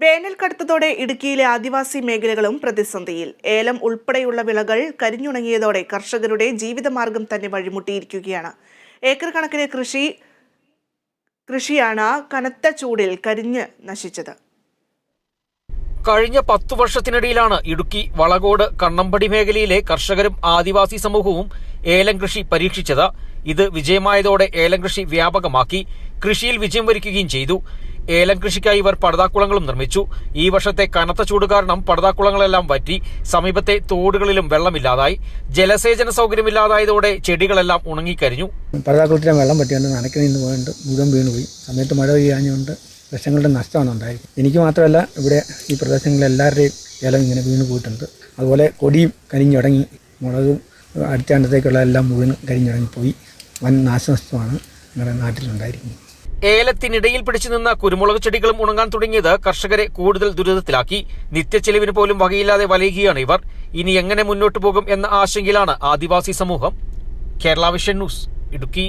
വേനൽ കടുത്തതോടെ ഇടുക്കിയിലെ ആദിവാസി മേഖലകളും പ്രതിസന്ധിയിൽ. ഏലം ഉൾപ്പെടെയുള്ള വിളകൾ കരിഞ്ഞുണങ്ങിയതോടെ കർഷകരുടെ ജീവിതമാർഗം തന്നെ വഴിമുട്ടിയിരിക്കുകയാണ്. ഏക്കർ കണക്കിന് കൃഷി കൃഷിയാണ് കനത്ത ചൂടിൽ കരിഞ്ഞ് നശിച്ചത്. കഴിഞ്ഞ പത്തു വർഷത്തിനിടയിലാണ് ഇടുക്കി വളകോട് കണ്ണമ്പടി മേഖലയിലെ കർഷകരും ആദിവാസി സമൂഹവും ഏലം കൃഷി പരീക്ഷിച്ചത്. ഇത് വിജയമായതോടെ ഏലം കൃഷി വ്യാപകമാക്കി. കൃഷിയിൽ വിജയം വരിക്കുകയും ചെയ്തു. ഏലം കൃഷിക്കായി ഇവർ പടതാക്കുളങ്ങളും നിർമ്മിച്ചു. ഈ വർഷത്തെ കനത്ത ചൂട് കാരണം പടതാക്കുളങ്ങളെല്ലാം വറ്റി സമീപത്തെ തോടുകളിലും വെള്ളമില്ലാതായി. ജലസേചന സൗകര്യമില്ലാതായതോടെ ചെടികളെല്ലാം ഉണങ്ങിക്കരിഞ്ഞു. പടതാക്കുളത്തിലെ വെള്ളം പറ്റിയുണ്ട് നിന്ന് പോയിട്ട് മുഴുവൻ വീണുപോയി. സമയത്ത് മഴ പെയ്യാഞ്ഞുകൊണ്ട് ലക്ഷങ്ങളുടെ നഷ്ടമാണ് ഉണ്ടായത്. എനിക്ക് മാത്രമല്ല ഇവിടെ ഈ പ്രദേശങ്ങളിൽ എല്ലാവരുടെയും ഏലം ഇങ്ങനെ വീണ് പോയിട്ടുണ്ട്. അതുപോലെ കൊടിയും കരിഞ്ഞുടങ്ങി. മുളകും അടുത്താണ്ടത്തേക്കുള്ള എല്ലാം മുഴുവൻ കരിഞ്ഞുടങ്ങിപ്പോയി. വൻ നാശനഷ്ടമാണ് ഞങ്ങളുടെ നാട്ടിലുണ്ടായിരിക്കുന്നത്. ഏലത്തിനിടയിൽ പിടിച്ചു നിന്ന കുരുമുളക് ചെടികളും ഉണങ്ങാൻ തുടങ്ങിയത് കർഷകരെ കൂടുതൽ ദുരിതത്തിലാക്കി. നിത്യച്ചെലവിന് പോലും വകയില്ലാതെ വലയുകയാണ് ഇവർ. ഇനി എങ്ങനെ മുന്നോട്ടു പോകും എന്ന ആശങ്കയിലാണ് ആദിവാസി സമൂഹം. Kerala vision news Idukki.